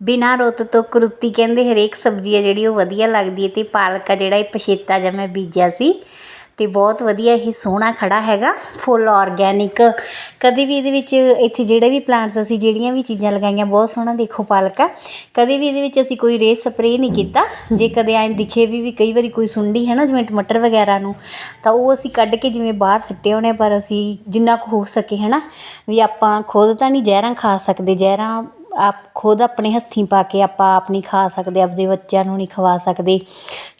ਬਿਨਾਂ ਰੁੱਤ ਤੋਂ ਕਰੁੱਤੀ ਕਹਿੰਦੇ ਹਰੇਕ ਸਬਜ਼ੀ ਆ ਜਿਹੜੀ ਉਹ ਵਧੀਆ ਲੱਗਦੀ ਹੈ ਅਤੇ ਪਾਲਕ ਆ ਜਿਹੜਾ ਇਹ ਪਛੇਤਾ ਜਿਹਾ ਮੈਂ ਬੀਜਿਆ ਸੀ ਅਤੇ ਬਹੁਤ ਵਧੀਆ ਇਹ ਸੋਹਣਾ ਖੜਾ ਹੈਗਾ, ਫੁੱਲ ਆਰਗੈਨਿਕ ਕਦੇ ਵੀ ਇਹਦੇ ਵਿੱਚ ਇੱਥੇ ਜਿਹੜੇ ਵੀ ਪਲਾਂਟਸ ਅਸੀਂ ਜਿਹੜੀਆਂ ਵੀ ਚੀਜ਼ਾਂ ਲਗਾਈਆਂ, ਬਹੁਤ ਸੋਹਣਾ ਦੇਖੋ ਪਾਲਕ ਆ। ਕਦੇ ਵੀ ਇਹਦੇ ਵਿੱਚ ਅਸੀਂ ਕੋਈ ਰੇ ਸਪਰੇਅ ਨਹੀਂ ਕੀਤਾ। ਜੇ ਕਦੇ ਐਂ ਦਿਖੇ ਵੀ ਵੀ ਕਈ ਵਾਰੀ ਕੋਈ ਸੁੰਡੀ ਹੈ ਨਾ, ਜਿਵੇਂ ਟਮਾਟਰ ਵਗੈਰਾ ਨੂੰ, ਤਾਂ ਉਹ ਅਸੀਂ ਕੱਢ ਕੇ ਜਿਵੇਂ ਬਾਹਰ ਸਿੱਟੇ ਹੋਣੇ ਪਰ ਅਸੀਂ ਜਿੰਨਾ ਕੁ ਹੋ ਸਕੇ ਹੈ ਨਾ, ਵੀ ਆਪਾਂ ਖੁਦ ਤਾਂ ਨਹੀਂ ਜ਼ਹਿਰਾਂ ਖਾ ਸਕਦੇ, ਜ਼ਹਿਰਾਂ ਆਪ ਖੁਦ ਆਪਣੇ ਹੱਥੀਂ ਪਾ ਕੇ ਆਪਾਂ ਆਪ ਨਹੀਂ ਖਾ ਸਕਦੇ, ਆਪਦੇ ਬੱਚਿਆਂ ਨੂੰ ਨਹੀਂ ਖਵਾ ਸਕਦੇ।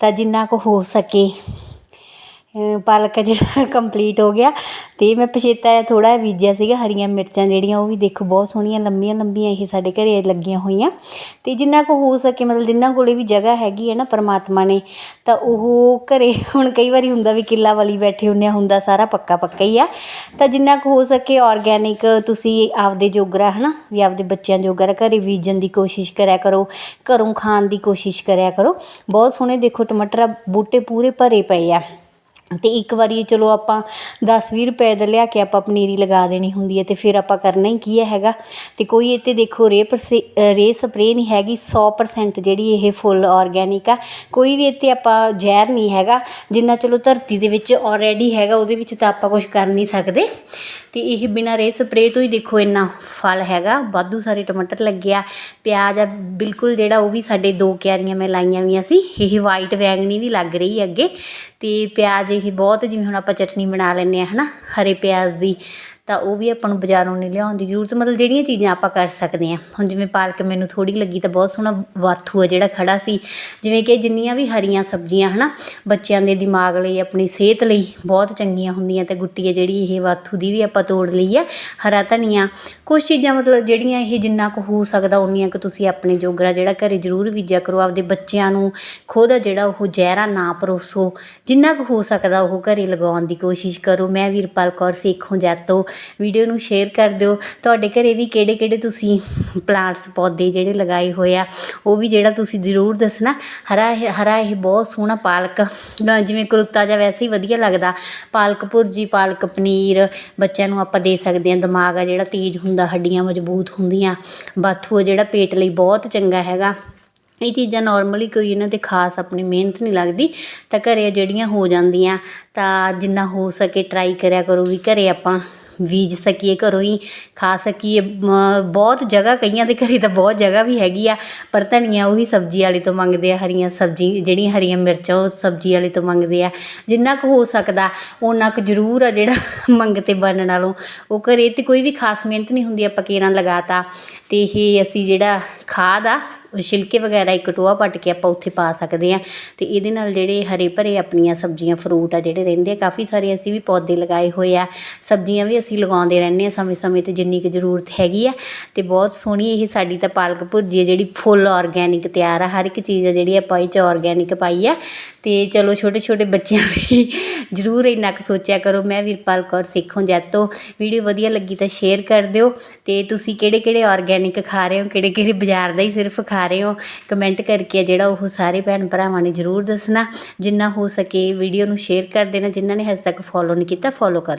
ਤਾਂ ਜਿੰਨਾ ਕੁ ਹੋ ਸਕੇ ਪਾਲਕ ਜਿਹੜਾ ਕੰਪਲੀਟ ਹੋ ਗਿਆ ਅਤੇ ਮੈਂ ਪਛੇਤਾ ਥੋੜ੍ਹਾ ਜਿਹਾ ਬੀਜਿਆ ਸੀਗਾ, ਹਰੀਆਂ ਮਿਰਚਾਂ ਜਿਹੜੀਆਂ, ਉਹ ਵੀ ਦੇਖੋ ਬਹੁਤ ਸੋਹਣੀਆਂ ਲੰਬੀਆਂ ਲੰਬੀਆਂ ਇਹ ਸਾਡੇ ਘਰੇ ਲੱਗੀਆਂ ਹੋਈਆਂ। ਅਤੇ ਜਿੰਨਾ ਕੁ ਹੋ ਸਕੇ, ਮਤਲਬ ਜਿੰਨਾ ਕੋਲੇ ਵੀ ਜਗ੍ਹਾ ਹੈਗੀ ਹੈ ਨਾ ਪਰਮਾਤਮਾ ਨੇ, ਤਾਂ ਉਹ ਘਰੇ ਹੁਣ ਕਈ ਵਾਰੀ ਹੁੰਦਾ ਵੀ ਕਿੱਲਾ ਵਾਲੀ ਬੈਠੇ ਹੁੰਦੇ ਆ, ਹੁੰਦਾ ਸਾਰਾ ਪੱਕਾ ਪੱਕਾ ਹੀ ਆ। ਤਾਂ ਜਿੰਨਾ ਕੁ ਹੋ ਸਕੇ ਆਰਗੈਨਿਕ ਤੁਸੀਂ ਆਪਦੇ ਜੋਗਰਾ ਹੈ ਨਾ ਵੀ ਆਪਦੇ ਬੱਚਿਆਂ ਜੋਗਰਾ ਘਰੇ ਬੀਜਣ ਦੀ ਕੋਸ਼ਿਸ਼ ਕਰਿਆ ਕਰੋ, ਘਰੋਂ ਖਾਣ ਦੀ ਕੋਸ਼ਿਸ਼ ਕਰਿਆ ਕਰੋ। ਬਹੁਤ ਸੋਹਣੇ ਦੇਖੋ ਟਮਾਟਰ ਬੂਟੇ ਪੂਰੇ ਭਰੇ ਪਏ ਆ। ਅਤੇ ਇੱਕ ਵਾਰੀ ਚਲੋ ਆਪਾਂ ਦਸ ਵੀਹ ਰੁਪਏ ਦਾ ਲਿਆ ਕੇ ਆਪਾਂ ਪਨੀਰੀ ਲਗਾ ਦੇਣੀ ਹੁੰਦੀ ਹੈ ਅਤੇ ਫਿਰ ਆਪਾਂ ਕਰਨਾ ਹੀ ਕੀ ਹੈਗਾ। ਅਤੇ ਕੋਈ ਇਹ 'ਤੇ ਦੇਖੋ ਰੇ ਪਰਸੇ ਰੇ ਸਪਰੇਅ ਨਹੀਂ ਹੈਗੀ 100% ਜਿਹੜੀ ਇਹ ਫੁੱਲ ਔਰਗੈਨਿਕ ਆ। ਕੋਈ ਵੀ ਇਹ 'ਤੇ ਆਪਾਂ ਜ਼ਹਿਰ ਨਹੀਂ ਹੈਗਾ, ਜਿੰਨਾ ਚਲੋ ਧਰਤੀ ਦੇ ਵਿੱਚ ਔਲਰੇਡੀ ਹੈਗਾ, ਉਹਦੇ ਵਿੱਚ ਤਾਂ ਆਪਾਂ ਕੁਝ ਕਰ ਨਹੀਂ ਸਕਦੇ। ਅਤੇ ਇਹ ਬਿਨਾਂ ਰੇ ਸਪਰੇਅ ਤੋਂ ਹੀ ਦੇਖੋ ਇੰਨਾ ਫਲ ਹੈਗਾ, ਵਾਧੂ ਸਾਰੇ ਟਮਾਟਰ ਲੱਗਿਆ ਪਿਆਜ਼ ਆ, ਬਿਲਕੁਲ ਜਿਹੜਾ ਉਹ ਵੀ ਸਾਡੇ ਦੋ ਕਿਆਰੀਆਂ ਮੈਂ ਲਾਈਆਂ ਵੀਆਂ ਸੀ, ਇਹ ਵਾਈਟ ਵੈਂਗਣੀ ਵੀ ਲੱਗ ਰਹੀ ਅੱਗੇ। ਅਤੇ ਪਿਆਜ਼ ਇਹ ਬਹੁਤ ਜਿਵੇਂ ਹੁਣ ਆਪਾਂ ਚਟਨੀ ਬਣਾ ਲੈਂਦੇ ਹਾਂ ਹੈ ਨਾ ਹਰੇ ਪਿਆਜ਼ ਦੀ ਤਾਂ ਉਹ ਵੀ ਆਪਾਂ ਨੂੰ ਬਾਜ਼ਾਰੋਂ ਨਹੀਂ ਲਿਆਉਣ ਦੀ ਜ਼ਰੂਰਤ, ਮਤਲਬ ਜਿਹੜੀਆਂ ਚੀਜ਼ਾਂ ਆਪਾਂ ਕਰ ਸਕਦੇ ਹਾਂ। ਹੁਣ ਜਿਵੇਂ ਪਾਲਕ ਮੈਨੂੰ ਥੋੜ੍ਹੀ ਲੱਗੀ ਤਾਂ ਬਹੁਤ ਸੋਹਣਾ ਵਾਥੂ ਆ ਜਿਹੜਾ ਖੜਾ ਸੀ। ਜਿਵੇਂ ਕਿ ਜਿੰਨੀਆਂ ਵੀ ਹਰੀਆਂ ਸਬਜ਼ੀਆਂ ਹੈ ਨਾ ਬੱਚਿਆਂ ਦੇ ਦਿਮਾਗ ਲਈ, ਆਪਣੀ ਸਿਹਤ ਲਈ ਬਹੁਤ ਚੰਗੀਆਂ ਹੁੰਦੀਆਂ ਅਤੇ ਗੁੱਟੀ ਹੈ ਜਿਹੜੀ ਇਹ ਵਾਥੂ ਦੀ ਵੀ ਆਪਾਂ ਤੋੜ ਲਈ ਹੈ ਹਰਾ ਧਨੀਆ। ਕੁਛ ਚੀਜ਼ਾਂ ਮਤਲਬ ਜਿਹੜੀਆਂ ਇਹ ਜਿੰਨਾ ਕੁ ਹੋ ਸਕਦਾ, ਉਨੀਆਂ ਕੁ ਤੁਸੀਂ ਆਪਣੇ ਜੋਗਰਾ ਜਿਹੜਾ ਘਰੇ ਜ਼ਰੂਰ ਬੀਜਿਆ ਕਰੋ, ਆਪਦੇ ਬੱਚਿਆਂ ਨੂੰ ਖੁਦ ਜਿਹੜਾ ਉਹ ਜ਼ਹਿਰਾ ਨਾ ਪਰੋਸੋ। ਜਿੰਨਾ ਕੁ ਹੋ ਸਕਦਾ ਉਹ ਘਰੇ ਲਗਾਉਣ ਦੀ ਕੋਸ਼ਿਸ਼ ਕਰੋ। ਮੈਂ ਵੀਰਪਾਲ ਕੌਰ, ਸੇਖੋਂ ਜੈਤੋ ਵੀਡੀਓ ਨੂੰ ਸ਼ੇਅਰ ਕਰ ਦਿਓ। ਤੁਹਾਡੇ ਘਰੇ ਵੀ ਕਿਹੜੇ ਕਿਹੜੇ ਤੁਸੀਂ ਪਲਾਂਟਸ ਪੌਦੇ ਜਿਹੜੇ ਲਗਾਏ ਹੋਏ ਆ, ਉਹ ਵੀ ਜਿਹੜਾ ਤੁਸੀਂ ਜ਼ਰੂਰ ਦੱਸਣਾ। ਹਰਾ ਇਹ ਹਰਾ ਇਹ ਬਹੁਤ ਸੋਹਣਾ ਪਾਲਕ ਜਿਵੇਂ ਕਰੁੱਤਾ ਜਿਹਾ ਵੈਸੇ ਹੀ ਵਧੀਆ ਲੱਗਦਾ। ਪਾਲਕ ਭੁਰਜੀ, ਪਾਲਕ ਪਨੀਰ, ਬੱਚਿਆਂ ਨੂੰ ਆਪਾਂ ਦੇ ਸਕਦੇ ਹਾਂ। ਦਿਮਾਗ ਆ ਜਿਹੜਾ ਤੇਜ਼ ਹੁੰਦਾ, ਹੱਡੀਆਂ ਮਜ਼ਬੂਤ ਹੁੰਦੀਆਂ। ਬਾਥੂ ਜਿਹੜਾ ਪੇਟ ਲਈ ਬਹੁਤ ਚੰਗਾ ਹੈਗਾ। ਇਹ ਚੀਜ਼ਾਂ ਨਾਰਮਲੀ ਕੋਈ ਇਹਨਾਂ 'ਤੇ ਖਾਸ ਆਪਣੀ ਮਿਹਨਤ ਨਹੀਂ ਲੱਗਦੀ। ਤਾਂ ਘਰੇ ਜਿਹੜੀਆਂ ਹੋ ਜਾਂਦੀਆਂ, ਤਾਂ ਜਿੰਨਾ ਹੋ ਸਕੇ ਟਰਾਈ ਕਰਿਆ ਕਰੋ ਵੀ ਘਰੇ ਆਪਾਂ ਬੀਜ ਸਕੀਏ ਘਰੋਂ ਹੀ ਖਾ ਸਕੀਏ। ਮ- ਬਹੁਤ ਜਗ੍ਹਾ ਕਈਆਂ ਦੇ ਘਰੇ ਤਾਂ ਬਹੁਤ ਜਗ੍ਹਾ ਵੀ ਹੈਗੀ ਆ, ਪਰ ਧਨੀਆ ਉਹੀ ਸਬਜ਼ੀ ਵਾਲੇ ਤੋਂ ਮੰਗਦੇ ਆ, ਹਰੀਆਂ ਸਬਜ਼ੀ, ਜਿਹੜੀਆਂ ਹਰੀਆਂ ਮਿਰਚਾਂ ਉਹ ਸਬਜ਼ੀ ਵਾਲੇ ਤੋਂ ਮੰਗਦੇ ਆ। ਜਿੰਨਾ ਕੁ ਹੋ ਸਕਦਾ ਉਹਨਾਂ ਕੁ ਜ਼ਰੂਰ ਆ ਜਿਹੜਾ ਮੰਗਤੇ ਬਣਨ ਨਾਲੋਂ। ਉਹ ਘਰੇ ਤੇ ਕੋਈ ਵੀ ਖਾਸ ਮਿਹਨਤ ਨਹੀਂ ਹੁੰਦੀ, ਆਪਾਂ ਕੇਰਾਂ ਲਗਾਤਾ। ਤੇ ਇਹ ਅਸੀਂ ਜਿਹੜਾ ਖਾਦ ਆ ਛਿਲਕੇ ਵਗੈਰਾ ਇੱਕ ਟੋਆ ਪੱਟ ਕੇ ਆਪਾਂ ਉੱਥੇ ਪਾ ਸਕਦੇ ਹਾਂ। ਅਤੇ ਇਹਦੇ ਨਾਲ ਜਿਹੜੇ ਹਰੇ ਭਰੇ ਆਪਣੀਆਂ ਸਬਜ਼ੀਆਂ ਫਰੂਟ ਆ ਜਿਹੜੇ ਰਹਿੰਦੇ ਆ, ਕਾਫੀ ਸਾਰੇ ਅਸੀਂ ਵੀ ਪੌਦੇ ਲਗਾਏ ਹੋਏ ਆ। ਸਬਜ਼ੀਆਂ ਵੀ ਅਸੀਂ ਲਗਾਉਂਦੇ ਰਹਿੰਦੇ ਆ ਸਮੇਂ ਸਮੇਂ ਤੇ ਜਿੰਨੀ ਕੁ ਜ਼ਰੂਰਤ ਹੈਗੀ ਆ। ਤੇ ਬਹੁਤ ਸੋਹਣੀ ਇਹ ਸਾਡੀ ਤਾਂ ਪਾਲਕ ਭੁਰਜੀ ਜਿਹੜੀ ਫੁੱਲ ਆਰਗੈਨਿਕ ਤਿਆਰ ਆ। ਹਰ ਇੱਕ ਚੀਜ਼ ਆ ਜਿਹੜੀ ਆਪਾਂ ਇਹ 'ਚ ਆਰਗੈਨਿਕ ਪਾਈ ਆ। ਤੇ ਚਲੋ ਛੋਟੇ ਛੋਟੇ ਬੱਚਿਆਂ ਲਈ ਜ਼ਰੂਰ ਇੰਨਾ ਕੁ ਸੋਚਿਆ ਕਰੋ। ਮੈਂ ਵੀਰਪਾਲ ਕੌਰ ਸਿੱਖੋਂ ਜੈਤੋ। ਵੀਡੀਓ ਵਧੀਆ ਲੱਗੀ ਤਾਂ ਸ਼ੇਅਰ ਕਰ ਦਿਓ। ਤੇ ਤੁਸੀਂ ਕਿਹੜੇ ਕਿਹੜੇ ਆਰਗੈਨਿਕ ਖਾ ਰਹੇ ਹੋ? ਕਿਹੜੇ ਕਿਹੜੇ ਬਾਜ਼ਾਰ ਦਾ ਹੀ ਸਿਰਫ ਖਾ ਰਹੇ ਹੋ ਕਮੈਂਟ ਕਰਕੇ ਜਿਹੜਾ ਉਹ ਸਾਰੇ ਭੈਣ ਭਰਾਵਾਂ ਨੇ ਜ਼ਰੂਰ ਦੱਸਣਾ। ਜਿੰਨਾ ਹੋ ਸਕੇ ਵੀਡੀਓ ਨੂੰ ਸ਼ੇਅਰ ਕਰ ਦੇਣਾ, ਜਿਨ੍ਹਾਂ ਨੇ ਹਜੇ ਤੱਕ ਫੋਲੋ ਨਹੀਂ ਕੀਤਾ ਫੋਲੋ ਕਰ ਲਓ।